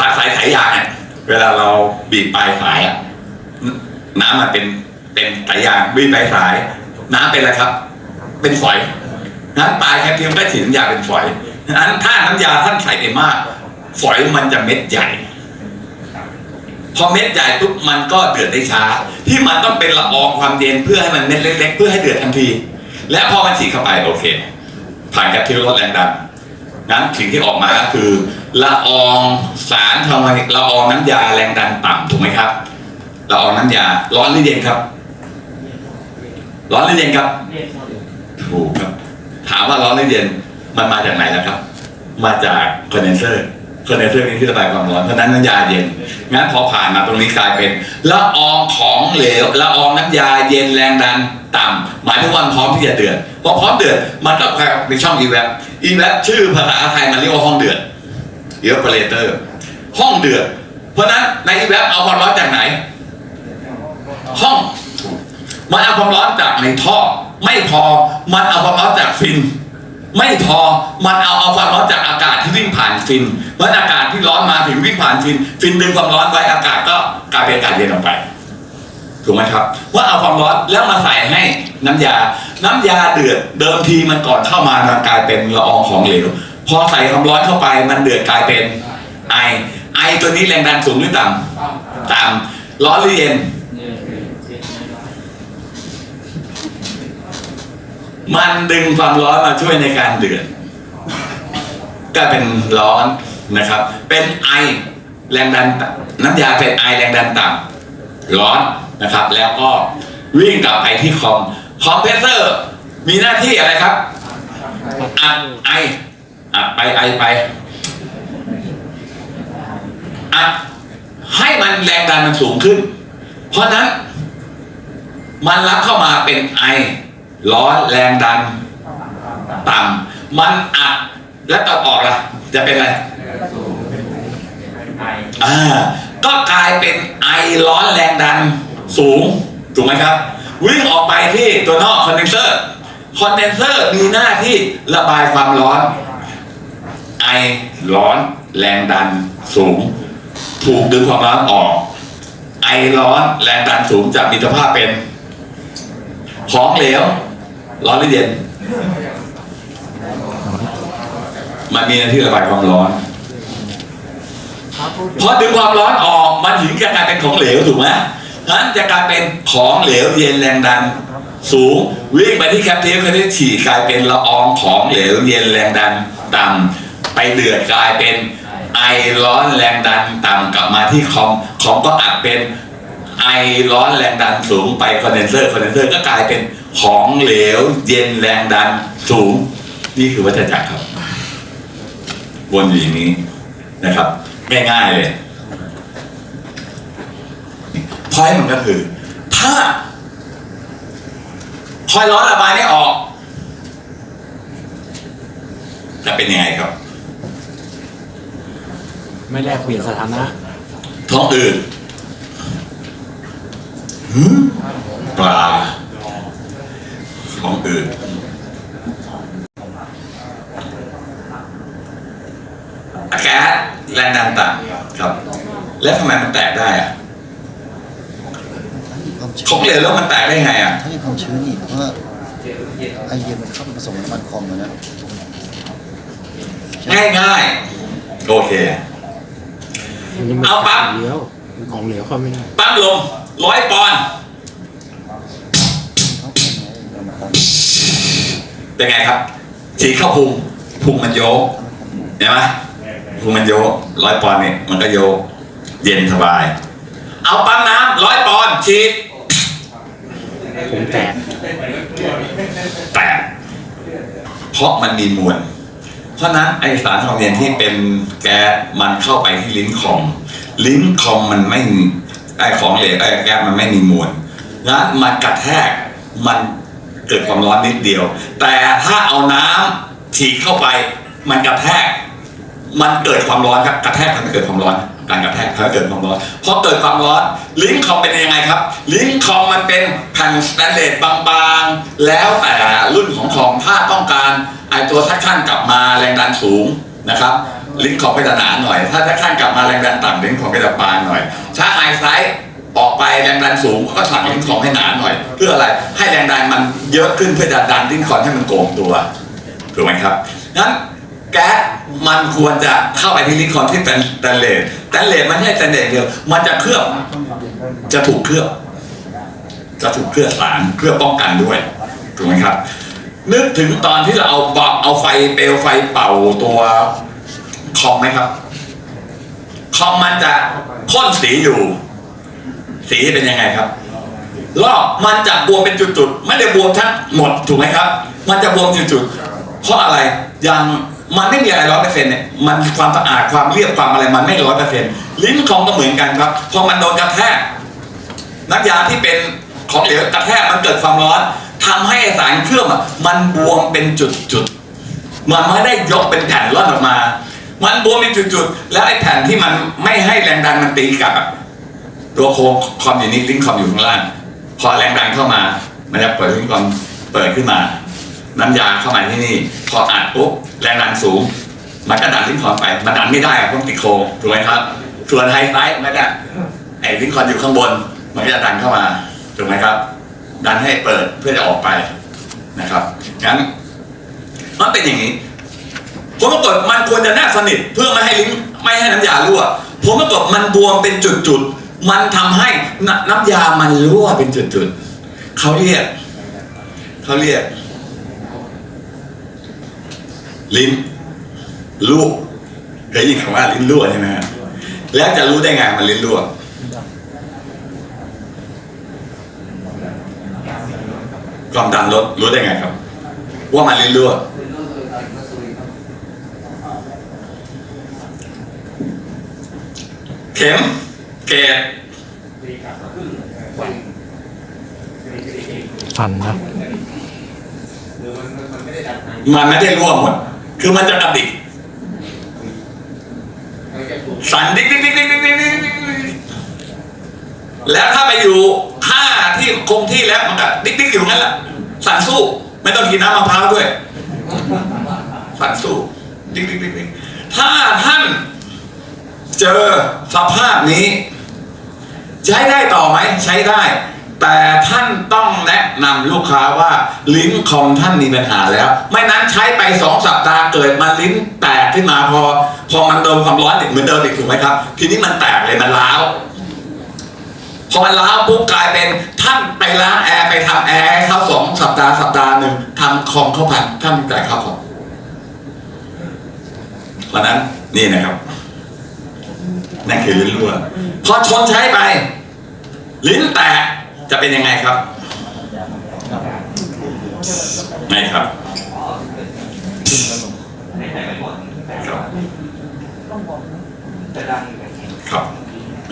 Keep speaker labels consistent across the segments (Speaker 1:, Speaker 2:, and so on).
Speaker 1: สายสายสายยางเนี่ยเวลาเราบีบปลายสายอะน้ำมันเป็นเป็นสายยางบีบปลายสาย น้ำเป็นอะไรครับ เป็นฝอยนั้นปลายแคปเทียมก็ฉีน้ำยาเป็นฝอยนั้นถ้าน้ำยาท่านใส่ไปมาก ฝอยมันจะเม็ดใหญ่ พอเม็ดใหญ่ปุ๊บมันก็เดือดได้ช้า ที่มันต้องเป็นละอองความเย็นเพื่อให้มันเม็ดเล็ก ๆ เพื่อให้เดือดทันที และพอมันฉีดเข้าไปโอเค ผ่านแคปทิลลดแรงดันนั้นสิ่งที่ออกมาก็คือ ละอองสารทำไมละอองน้ำยาแรงดันต่ำถูกไหมครับละอองน้ำยา ร้อนหรือเย็นครับ ร้อนหรือเย็นครับถูกครับ ถามว่าร้อนหรือเย็นมันมาจากไหนแล้วครับ มาจากคอนเดนเซอร์คอนเดนเซอร์นี่ที่ระบายความร้อนเพราะนั้นน้ำยาเย็นงั้นพอผ่านมาตรงนี้กลายเป็นละอองของเหลวละอองน้ำยาเย็นแรงดันต่ำหมายถึงวันพร้อมที่จะเดือดพอพร้อมเดือดมันก็เป็นช่องอีแวปอีแวปชื่อภาษาไทยมันเรียกว่าห้องเดือด เอฟเปอเรเตอร์ห้องเดือด เพราะนั้นในอีแวปเอาความร้อนจากไหน ห้อง มันเอาความร้อนจากในท่อ ไม่พอมันเอาความร้อนจากฟิน ไม่พอมันเอาเอาความร้อนจากอากาศที่วิ่งผ่านฟินเพราะอากาศที่ร้อนมาถึงวิ่งผ่านฟิน ฟินดึงความร้อนไว้อากาศก็กลายเป็นอากาศเย็นออกไปถูกไหมครับว่าเอาความร้อนแล้วมาใส่ให้น้ำยา น้ำยาเดือดเดิมทีมันก่อนเข้ามามันกลายเป็นละอองของเหลว พอใส่ความร้อนเข้าไปมันเดือดกลายเป็นไอ ไอตัวนี้แรงดันสูงหรือต่ำต่ำร้อนหรือเย็น มันดึงความร้อนมาช่วยในการเดือดก็เป็นร้อนนะครับ เป็นไอแรงดันน้ำยาเป็นไอแรงดันต่ำร้อนนะครับ แล้วก็วิ่งกลับไปที่คอมคอมเพรสเซอร์ มีหน้าที่อะไรครับอัดไอ อัดไปไอไปอัดให้มันแรงดันมันสูงขึ้น เพราะฉะนั้น มันรับเข้ามาเป็นไอ ร้อนแรงดัน ต่ำมันอัดและต่อออกล่ะ จะเป็นอะไรอ่าก็กลายเป็นไอร้อนแรงดันสูง ถูกไหมครับ วิ่งออกไปที่ตัวนอกคอนเดนเซอร์คอนเดนเซอร์มีหน้าที่ระบายความร้อน ไอร้อน แรงดันสูง ถูกดึงความร้อนออก ไอร้อนแรงดันสูงจะมีสภาพเป็น ของเหลวร้อนหรือเย็น มันมีหน้าที่ระบายความร้อนพอดึงความร้อนออกมันถึงจะกลายเป็นของเหลวถูกไหมนั้นจะกลายเป็นของเหลวเย็นแรงดัน สูงวิ่งไปที่แคปเทปเขาได้ฉี่กลายเป็นละอองของเหลวเย็นแรงดันต่ำ ไปเดือดกลายเป็นไอร้อนแรงดันต่ำกลับมาที่คอมคอมก็อัดเป็นไอร้อนแรงดันสูงไปคอนเดนเซอร์คอนเดนเซอร์ก็กลายเป็นของเหลว เย็นแรงดันสูง นี่คือวัฏจักรครับ วนอยู่อย่างนี้นะครับง่ายๆเลยพอยมันก็คือ ถ้าพอยร้อนระบายไม่ออก จะเป็นยังไงครับ
Speaker 2: ไม่แลกเปลี่ยนสถานะ
Speaker 1: ท้องอืดหืมปลาท้องอืดอากาศแรงดันต่ำครับ แล้วทำไมมันแตกได้อะ
Speaker 3: ความชื้
Speaker 1: ของ
Speaker 3: น
Speaker 1: เหลวแล้วมันแตกได้ไงอะ
Speaker 3: ถ้ามีความชื้นอีกเพราะว่าไอเย็นมันเข้าไปผสมกับน้ำมันคอมแล้วนะ
Speaker 1: ง่ายง่ายๆโอเค
Speaker 2: มันยังไม่
Speaker 1: เอาปั๊บ
Speaker 2: ของเหลวของเหลวเข้าไม่ได้
Speaker 1: ปั๊มลมร้อยปอนด์
Speaker 3: เขาเป็นไงน้ำมันคอม
Speaker 1: เป็นไงครับฉีดเข้าพุงพุงมันโยกเห็นไหมพุงมันโยกร้อยปอนด์เนี่ยมันก็โยกเย็นสบาย เอาปั๊มน้ำร้อยปอนด์ฉีด
Speaker 2: ผมแตก
Speaker 1: แตกเพราะมันมีมวล เพราะนั้นไอสารทอมเรียนที่เป็นแก๊สมันเข้าไปที่ลิ้นคอม ลิ้นคอมมันไม่ไอของเหลวไอแก๊สมันไม่มีมวลงั้นมันกระแทกมันเกิดความร้อนนิดเดียว แต่ถ้าเอาน้ำฉีดเข้าไป มันกระแทก มันเกิดความร้อนครับกระแทกทำให้เกิดความร้อน การกระแทกทำให้เกิดความร้อนพอเกิดความร้อน ลิ้นคอมเป็นยังไงครับ ลิ้นคอมมันเป็นแผ่นสแตนเลสบางๆ แล้วแต่รุ่นของคอมถ้าต้องการไอตัวทักชั่นกลับมาแรงดันสูงนะครับ ลิ้นคอมไปหนาหน่อย ถ้าทักชั่นกลับมาแรงดันต่ำลิ้นของก็จะบางหน่อยถ้าไฮไซส์ออกไปแรงดันสูงก็ผลักลิ้นของให้หนาหน่อย เพื่ออะไรให้แรงดันมันเยอะขึ้นเพื่อจะดันลิ้นของให้มันโกงตัวถูกไหมครับงั้นแก๊ส มันควรจะเข้าไปที่ลิ้นของที่เป็นแตนเลสแตนเลสมันไม่ใช่แตนเลสเดียว มันจะเคลือบ จะถูกเคลือบ จะถูกเคลือบสารเพื่อป้องกันด้วย ถูกไหมครับ นึกถึงตอนที่เราเอาบอเอาไฟเปลวไฟเป่าตัวคอมไหมครับ คอมมันจะพ่นสีอยู่ สีเป็นยังไงครับลอกมันจะบวมเป็นจุดๆ ไม่ได้บวมทั้งหมดถูกไหมครับ มันจะบวมจุดๆ เพราะอะไรยัง มันไม่มีอะไรร้อยเปอร์เซ็นต์เนี่ยมันความสะอาดความเรียบความอะไรมันไม่ร้อยเปอร์เซ็นต์ลิ้นคอมก็เหมือนกันครับพอมันโดนกระแทกน้ำยาที่เป็นของเหลวกระแทกมันเกิดความร้อนทำให้สารเคลือบอะมันบวมเป็นจุดๆมันไม่ได้ยกเป็นแผ่นร่อนออกมา มันบวมเป็นจุดๆแล้วไอ้แผ่นที่มันไม่ให้แรงดันมันตีกลับตัวโครงคอมอยู่นี่ลิงก์คอมอยู่ข้างล่างพอแรงดันเข้ามามันจะเปิดลิงก์คอมเปิดขึ้นมา น้ำยาเข้ามาที่นี่ พออัดปุ๊บแรงดันสูง มันก็ดันลิงก์คอมไป มันดันไม่ได้เพราะติดโครงถูกไหมครับส่วนไฮไลท์ไม่ได้ไอ้ลิงก์คอมอยู่ข้างบน มันก็จะดันเข้ามาถูกไหมครับ ดันให้เปิดเพื่อจะออกไปนะครับงั้นมันเป็นอย่างนี้ผลปรากฏมันควรจะแนบสนิทเพื่อไม่ให้ลิ้นไม่ให้น้ำยารั่วผลปรากฏมันบวมเป็นจุดๆมันทำให้นน้ำยามันรั่วเป็นจุดๆเขาเรียกเขาเรียก ลิ้นรั่วเคยยินคำว่าลิ้นรั่วใช่ไหมฮะแล้วจะรู้ได้ไงมันลิ้นรั่วความดันลดรู้ได้ไงครับ ว่ามันลิ้นรั่วเข็มเกต
Speaker 2: ฟันนะ
Speaker 1: มันไม่ได้รั่วหมด คือมันจะกระดิกสั่นดิ๊กดิ๊กดิ๊กดิ๊กดิ๊กดิ๊กแล้วถ้าไปอยู่ท่าที่คงที่แล้วมันก็ดิ๊กดิ๊กอยู่งั้นแหละสั่นสู้ ไม่ต้องกินน้ำมะพร้าวด้วย สั่นสู้ดิ๊กดิ๊กดิ๊กดิ๊กถ้าท่านเจอสภาพนี้ ใช้ได้ต่อไหมใช้ได้ แต่ท่านต้องแนะนำลูกค้าว่าลิ้นของท่านมีปัญหาแล้ว ไม่นั้นใช้ไปสองสัปดาห์เกิดมาลิ้นแตกขึ้นมาพอ พอมันโดนความร้อนอีกเหมือนเดิมอีกถูกไหมครับ ทีนี้มันแตกเลยมันร้าวพอมันร้าวปุ๊บกลายเป็นท่านไปล้างแอร์ไปทำแอร์เขาสองสัปดาห์สัปดาห์หนึ่งทำคอมเข้าพันท่านจ่ายค่าคอมเพราะนั้นนี่นะครับนั่นคือลิ้นรั่วพอชนใช้ไป ลิ้นแตก จะเป็นยังไงครับไม่ครับครับครับ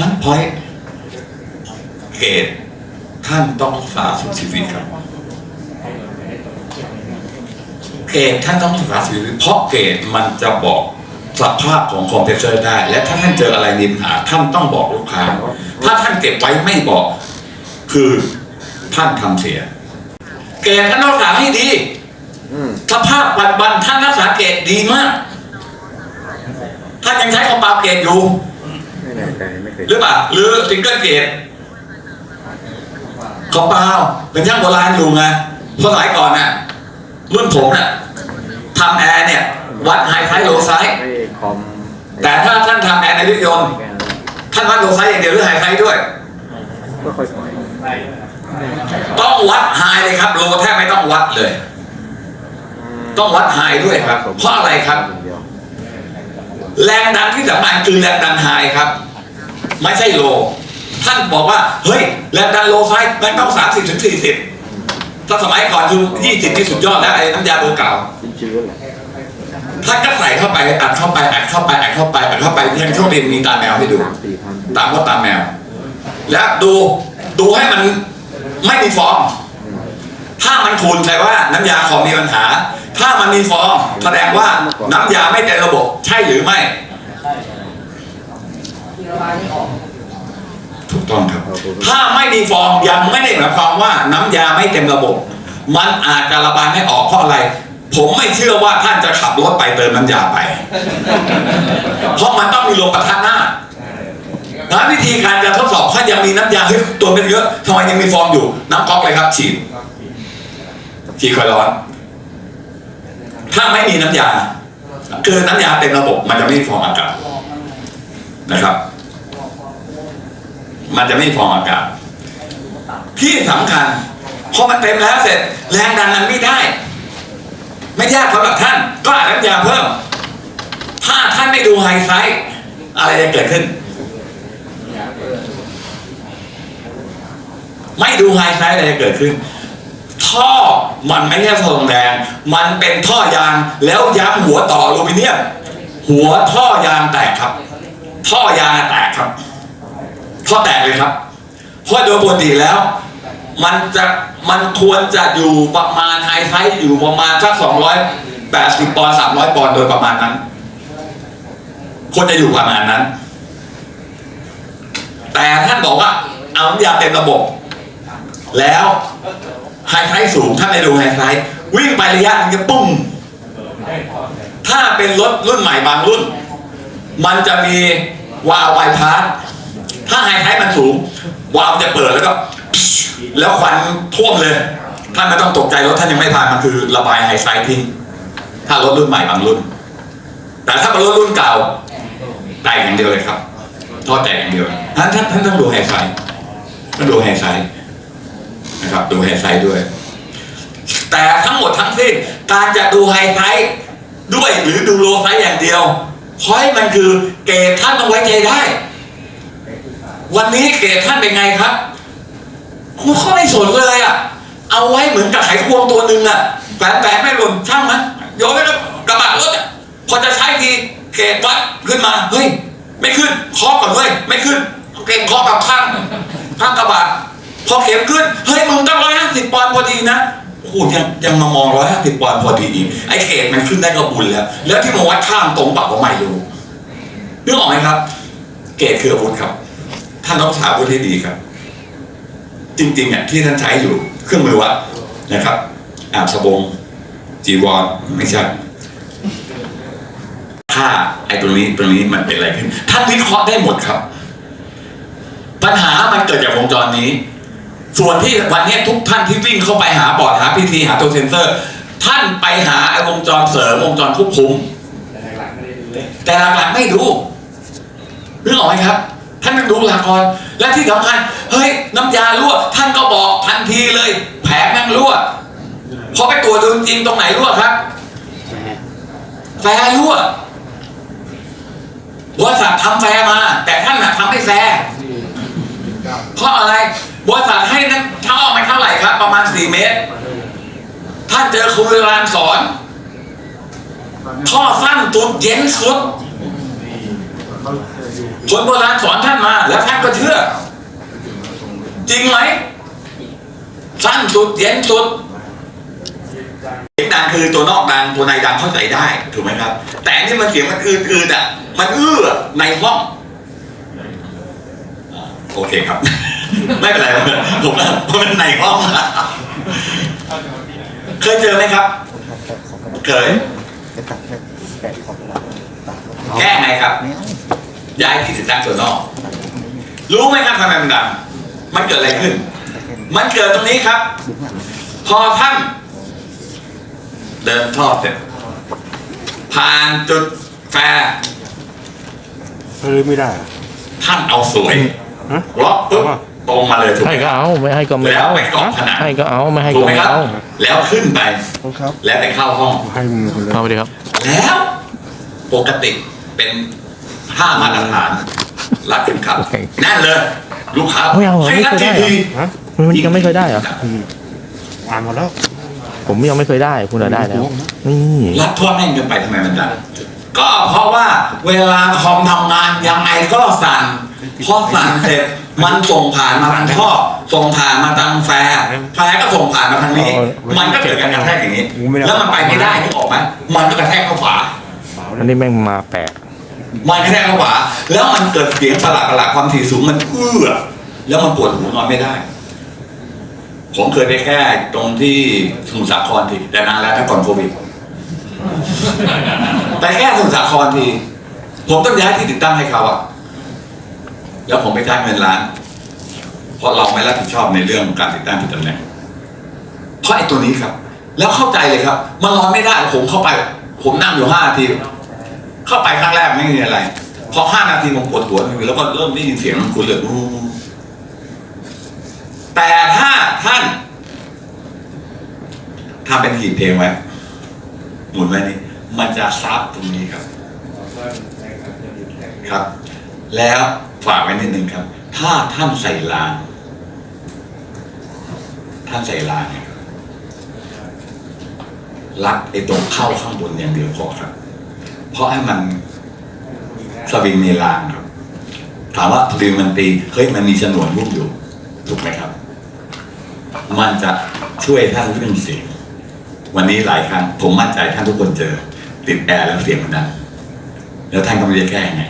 Speaker 1: นั้นพอยเกตท่านต้องรักษาสุขชีวิตครับ เกตท่านต้องรักษาชีวิตเพราะเกตมันจะบอกสภาพของคอมเพรสเซอร์ได้ และถ้าท่านเจออะไรมีปัญหาท่านต้องบอกลูกค้า ถ้าท่านเก็บไว้ไม่บอก คือท่านทำเสีย เกตท่านรักษาให้ดีสภาพปัจจุบันท่านรักษาเกตดีมากท่านยังใช้คอมเปล่าเกตอยู่
Speaker 4: ไม่แน่ใจไม่เคย
Speaker 1: หรือเปล่าหรือซิงเกิลเกตคอมเปล่าเป็นช่างโบราณอยู่ไงเพราะสมัยก่อนน่ะรุ่นผมน่ะทำแอร์เนี่ย วัดไฮไซส์โลไซส์
Speaker 4: ไม่คอม
Speaker 1: แต่ถ้าท่านทำแอร์ในรถยนต์
Speaker 4: แกน
Speaker 1: ท่านวัดโลไซส์อย่างเดียวหรือไฮไซส์ด้วย
Speaker 4: ก็ค่อยปล่อย
Speaker 1: ต้องวัดไฮเลยครับ โลแทบไม่ต้องวัดเลย ต้องวัดไฮด้วยครับ เพราะอะไรครับ
Speaker 4: เดียว
Speaker 1: แรงดันที่สำคัญคือแรงดันไฮครับ ไม่ใช่โล ท่านบอกว่า เฮ้ย แรงดันโลไซส์มันต้องสามสิบถึงสี่สิบถ้าสมัยก่อนคือยี่สิบที่สุดยอดแล้วไอ้น้ำยาเบอร์เก่า
Speaker 4: ชื้นๆแหละ
Speaker 1: ท่านก็ใส่เข้าไปอัดเข้าไปอัดเข้าไปอัดเข้าไปอัดเข้าไปยังโชคดีมีตาแมวให้ดู
Speaker 4: สามสี่พัน
Speaker 1: ตามว่าตามแมว แล้วดู ดูให้มันไม่มีฟองถ้ามันขุ่นแสดงว่าน้ำยาของมีปัญหา ถ้ามันมีฟองแสดงว่าน้ำยาไม่เต็มระบบ ใช่หรือไม่ถูกต้องครับ ถ้าไม่มีฟองยังไม่ได้หมายความว่าน้ำยาไม่เต็มระบบ มันอาจจะระบายไม่ออกเพราะอะไร ผมไม่เชื่อว่าท่านจะขับรถไปเติมน้ำยาไป เพราะมันต้องมีลมปะทะหน้า นะวิธีการจะทดสอบถ้ายังมีน้ำยาเฮ้ยตัวเป็นเยอะทำไมยังมีฟองอยู่น้ำก๊อกเลยครับฉีดฉีดคอยร้อน ถ้าไม่มีน้ำยาคือน้ำยาเต็มระบบ มันจะไม่มีฟองอากาศนะครับ มันจะไม่มีฟองอากาศ ที่สำคัญพอมันเต็มแล้วเสร็จ แรงดันมันไม่ได้ ไม่ยากสำหรับท่าน ก็อาน้ำยาเพิ่ม ถ้าท่านไม่ดูไฮไซต์อะไรจะเกิดขึ้น ไม่ดูไฮไซต์อะไรจะเกิดขึ้น ท่อมันไม่ใช่ทองแดง มันเป็นท่อยางแล้วย้ำหัวต่ออลูมิเนียมหัวท่อยางแตกครับ ท่อยางแตกครับ ท่อแตกเลยครับเพราะโดยปกติแล้ว มันจะมันควรจะอยู่ประมาณไฮไซส์อยู่ประมาณสักสองร้อยแปดสิบปอนด์สามร้อยปอนด์โดยประมาณนั้นควรจะอยู่ประมาณนั้น แต่ท่านบอกว่าเอาน้ำยาเต็มระบบ แล้วไฮไซส์สูง ถ้าไม่ดูไฮไซส์วิ่งไประยะหนึงจะปุ้ง ถ้าเป็นรถรุ่นใหม่บางรุ่น มันจะมีวาล์วไบพาสถ้าไฮไซส์มันสูง วาล์วจะเปิดแล้วก็ แล้วควันท่วมเลย ท่านไม่ต้องตกใจรถท่านยังไม่ผ่านมันคือระบายไฮไซส์ทิ้ง ถ้ารถรุ่นใหม่บางรุ่น แต่ถ้าเป็นรถรุ่นเก่าแตกอย่างเดียวเลยครับท่อแตกอย่างเดียวท่านท่านท่านต้องดูไฮไซส์ต้องดูไฮไซส์ นะครับดูไฮไซส์ด้วย แต่ทั้งหมดทั้งสิ้นการจะดูไฮไซส์ด้วยหรือดูโลไซส์อย่างเดียวพราะมันคือเกรดท่านต้องไว้ใจได้ วันนี้เกรดท่านเป็นไงครับคุณเขาไม่สนเลยอะ เอาไว้เหมือนกับไขควงตัวหนึ่งอะแฝงแฝงไม่หล่นช่างมันโยนไว้แล้วกระบะรถพอจะใช้ทีเกรดวัดขึ้นมาเฮ้ยไม่ขึ้นเคาะก่อนเว้ยไม่ขึ้นเกรดเคาะกับข้างข้างกระบะ พอเข็มขึ้น เฮ้ยมึงต้องร้อยห้าสิบปอนด์พอดีนะโอ้โหยังยังมามองร้อยห้าสิบปอนด์พอดีอีกไอ้เกรดมันขึ้นได้ก็บุญแล้ว แล้วที่มาวัดข้างตรงปากว่าไม่รู้นึกออกไหมครับ เกรดคืออาวุธครับ ท่านต้องใช้อาวุธให้ดีครับ จริงๆอะที่ท่านใช้อยู่เครื่องมือวัดนะครับอาบสบงจีวรไม่ใช่ถ้าไอ้ตรงนี้ตรงนี้มันเป็นอะไรขึ้นท่านวิเคราะห์ได้หมดครับ ปัญหามันเกิดจากวงจรนี้ ส่วนที่วันนี้ทุกท่านที่วิ่งเข้าไปหาบอร์ดหาพีทีหาตัวเซนเซอร์ ท่านไปหาไอ้วงจรเสริมวงจรควบคุม แต่หลักๆไม่ดูนึกออกไหมครับ ท่านต้องดูหลักก่อนและที่สำคัญเฮ้ยน้ำยารั่วท่านก็บอกทันทีเลย แผงแม่งรั่วพอไปตรวจดูจริงๆตรงไหนรั่วครับแฟร์รั่วบริษัททำแฟร์มา แต่ท่านน่ะทำไม่แฟร์ เพราะอะไรบริษัทให้นั้นท่อมันเท่าไหร่ครับ ประมาณสี่เมตร ท่านเจอครูโบราณสอน ท่อสั้นสุดเย็นสุดคนโบราณสอนท่านมา แล้วท่านก็เชื่อ จริงไหมสั้นสุดเย็นสุดเสียงดังคือตัวนอกดังตัวในดังเข้าใจได้ถูกไหมครับ แต่นี่มันเสียงมันอืดๆอะมันอื้อในห้อง โอเคครับ ไม่เป็นไรผมว่าเพราะมันในห้องอะเคยเจอไหมครับ เคย
Speaker 3: ไปตัดแค่แปะขอบกระดาษตัด
Speaker 1: แก้ไงครับ
Speaker 3: ไม่เอา
Speaker 1: ย้ายที่ติดตั้งตัวนอก รู้ไหมครับทำไมมันดังมันเกิดอะไรขึ้น
Speaker 3: ตัดแค่นี้
Speaker 1: มันเกิดตรงนี้ครับ
Speaker 3: ดึงอะ
Speaker 1: พอท่านเดินท่อเสร็จผ่านจุดแฟร์
Speaker 2: เออไม่ได้เหรอ
Speaker 1: ท่านเอาสวย
Speaker 2: ฮะ
Speaker 1: ล็อกปุ๊บตรงมาเลยถูกไหม
Speaker 5: ให้
Speaker 1: ค
Speaker 5: ก็
Speaker 1: รับ
Speaker 5: เอาไม่ให้ก็ไม่
Speaker 1: แล้ว
Speaker 5: เอา
Speaker 1: ไปเกาะผนัง
Speaker 5: ให้ก็เอาไม่ให้
Speaker 1: ถู
Speaker 5: ก็
Speaker 1: กไหม
Speaker 5: ไม่
Speaker 1: ครับ
Speaker 5: เอา
Speaker 1: แล้วขึ้นไป
Speaker 3: ขอบคุณครับ
Speaker 1: แล้วไปเข้าห้อง
Speaker 2: ให้มือคนเลย
Speaker 5: เอาไปเลยครับ
Speaker 1: แล้วปกติเป็นผ้ามาตรฐานรัดเข็มขัดนั่นเลย ลูกค้า
Speaker 5: ไม่เอาเหรอ
Speaker 1: ให้
Speaker 5: ไม่
Speaker 1: รัด
Speaker 5: เคยได้
Speaker 1: ที
Speaker 5: เหรอ
Speaker 1: ที
Speaker 2: ฮะ
Speaker 5: มันยังไม่เคยได้เหรอ
Speaker 2: อืมอ่านหมดแล้ว
Speaker 5: ผมยังไม่เคยได้ คุณอะได้แล้วนี่
Speaker 1: รัดทั่วแม่งเกินไปทำไมมันดังก็เพราะว่าเวลาคอมทำงานยังไงก็สั่น พอสั่นเสร็จมันส่งผ่านมาทางท่อส่งผ่านมาทางแฟร์แฟร์ก็ส่งผ่านมาทางนี้ มันก็เกิดการกระแทกอย่างนี้ แล้วมันไปไม่ได้นึกออกไหมมันก็กระแทกเข้าฝา
Speaker 5: อันนี้แม่งมาแปลก
Speaker 1: มันกระแทกเข้าฝาแล้วมันเกิดเสียงประหลาดประหลาดความถี่สูงมันเอื้อแล้วมันปวดหูนอนไม่ได้ ผมเคยไปแค่ตรงที่สมุทรสาครทีแต่นานแล้วถ้าก่อนโควิดแต่แค่สมุทรสาครที ผมต้องย้ายที่ติดตั้งให้เขาอะ แล้วผมไปจ่ายเงินล้าน เพราะเราไม่รับผิดชอบในเรื่องการติดตั้งผิดตำแหน่งเพราะไอ้ตัวนี้ครับ แล้วเข้าใจเลยครับ มันรอไม่ได้ผมเข้าไป ผมนั่งอยู่ห้านาที เข้าไปครั้งแรกไม่มีอะไร พอห้านาทีผมปวดหัวแล้วก็เริ่มได้ยินเสียงคุณเลยอู้แต่ถ้าท่านทำเป็นหีบเพลงไว้หมุนไว้นี่มันจะซับตรงนี้ครับ ครับ แล้วฝากไว้นิดนึงครับ ถ้าท่านใส่รางท่านใส่รางเนี่ยรับรัดไอ้ตรงเข้าข้างบนอย่างเดียวพอครับ เพราะให้มันสวิงในรางครับ ถามว่าสวิงมันตีเฮ้ยมันมีฉนวนรูปอยู่ถูกไหมครับ มันจะช่วยท่านเรื่องเสียงวันนี้หลายครั้งผมมั่นใจท่านทุกคนเจอ ติดแอร์แล้วเสียงมันดังแล้วท่านก็ไม่รู้แก้ยังไง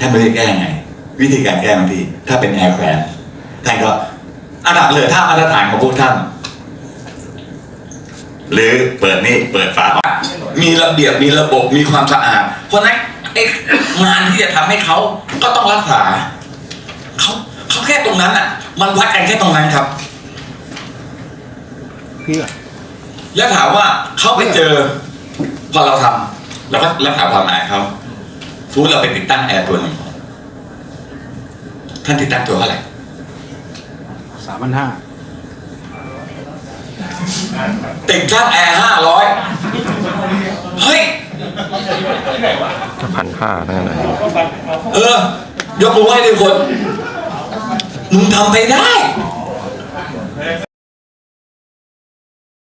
Speaker 1: ท่านไม่รู้จะแก้ยังไง วิธีการแก้บางทีถ้าเป็นแอร์แควนท่านก็อันดับเลยถ้ามาตรฐานของพวกท่าน หรือเปิดนี่เปิดฝาออกมีระเบียบมีระบบมีความสะอาด เพราะฉะนั้นไอ้งานที่จะทำให้เขาก็ต้องรักษาเขาเขาแค่ตรงนั้นอะ มันวัดกันแค่ตรงนั้นครับ
Speaker 2: เพื่อ
Speaker 1: แล้วถามว่าเขาไปเจอ พอเราทำเราก็รักษาความหมายเขา สมมติเราไปติดตั้งแอร์ตัวหนึ่งท่านติดตั้งตัวเท่าไหร่
Speaker 2: สามพันห้า
Speaker 1: ติดตั้งแอร์ห้าร้อยเฮ้ย
Speaker 5: พันห้าทั้งนั้นเลย
Speaker 1: เออ ยกมือไหว้ทุกคน มึงทำไปได้